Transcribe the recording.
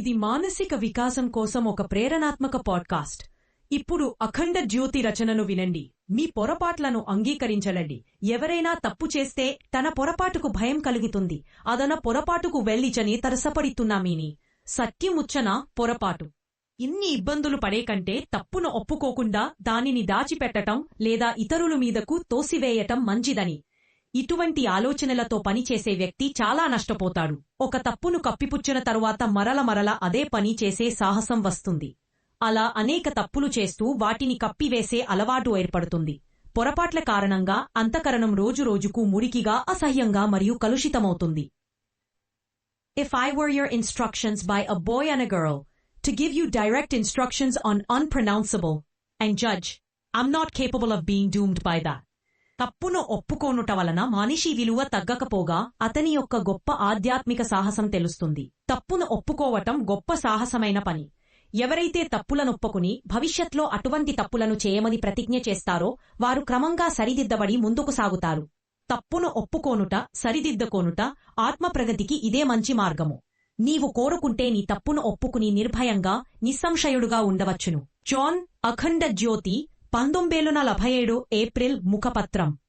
ఇది మానసిక వికాసం కోసం ఒక ప్రేరణాత్మక పాడ్కాస్ట్. ఇప్పుడు అఖండ జ్యోతి రచనను వినండి. మీ పొరపాట్లను అంగీకరించలండి ఎవరైనా తప్పు చేస్తే తన పొరపాటుకు భయం కలుగుతుంది. అదన పొరపాటుకు వెళ్ళిచని తరసపడితున్నామీని సత్యముచ్చన పొరపాటు. ఇన్ని ఇబ్బందులు పడే కంటే తప్పును ఒప్పుకోకుండా దానిని దాచిపెట్టటం లేదా ఇతరుల మీదకు తోసివేయటం మంచిదని. ఇటువంటి ఆలోచనలతో పనిచేసే వ్యక్తి చాలా నష్టపోతాడు. ఒక తప్పును కప్పిపుచ్చిన తరువాత మరల మరల అదే పని చేసే సాహసం వస్తుంది. అలా అనేక తప్పులు చేస్తూ వాటిని కప్పివేసే అలవాటు ఏర్పడుతుంది. పొరపాట్ల కారణంగా అంతఃకరణం రోజురోజుకు మురికిగా అసహ్యంగా మరియు కలుషితమవుతుంది. If I were your instructions by a boy and a girl to give you direct instructions on unpronounceable and judge, I'm not capable of being doomed by that. తప్పును ఒప్పుకోనుట వలన మనిషి విలువ తగ్గకపోగా అతని యొక్క గొప్ప ఆధ్యాత్మిక సాహసం తెలుస్తుంది. తప్పును ఒప్పుకోవటం గొప్ప సాహసమైన పని. ఎవరైతే తప్పులనొప్పుకుని భవిష్యత్లో అటువంటి తప్పులను చేయమని ప్రతిజ్ఞ చేస్తారో వారు క్రమంగా సరిదిద్దబడి ముందుకు సాగుతారు. తప్పును ఒప్పుకోనుట సరిదిద్దుకోనుట ఆత్మప్రగతికి ఇదే మంచి మార్గము. నీవు కోరుకుంటే నీ తప్పును ఒప్పుకుని నిర్భయంగా నిస్సంశయుడుగా ఉండవచ్చును. జాన్ అఖండ జ్యోతి పంతొమ్మిది నలభై ఏడు ఏప్రిల్ ముఖపత్రం.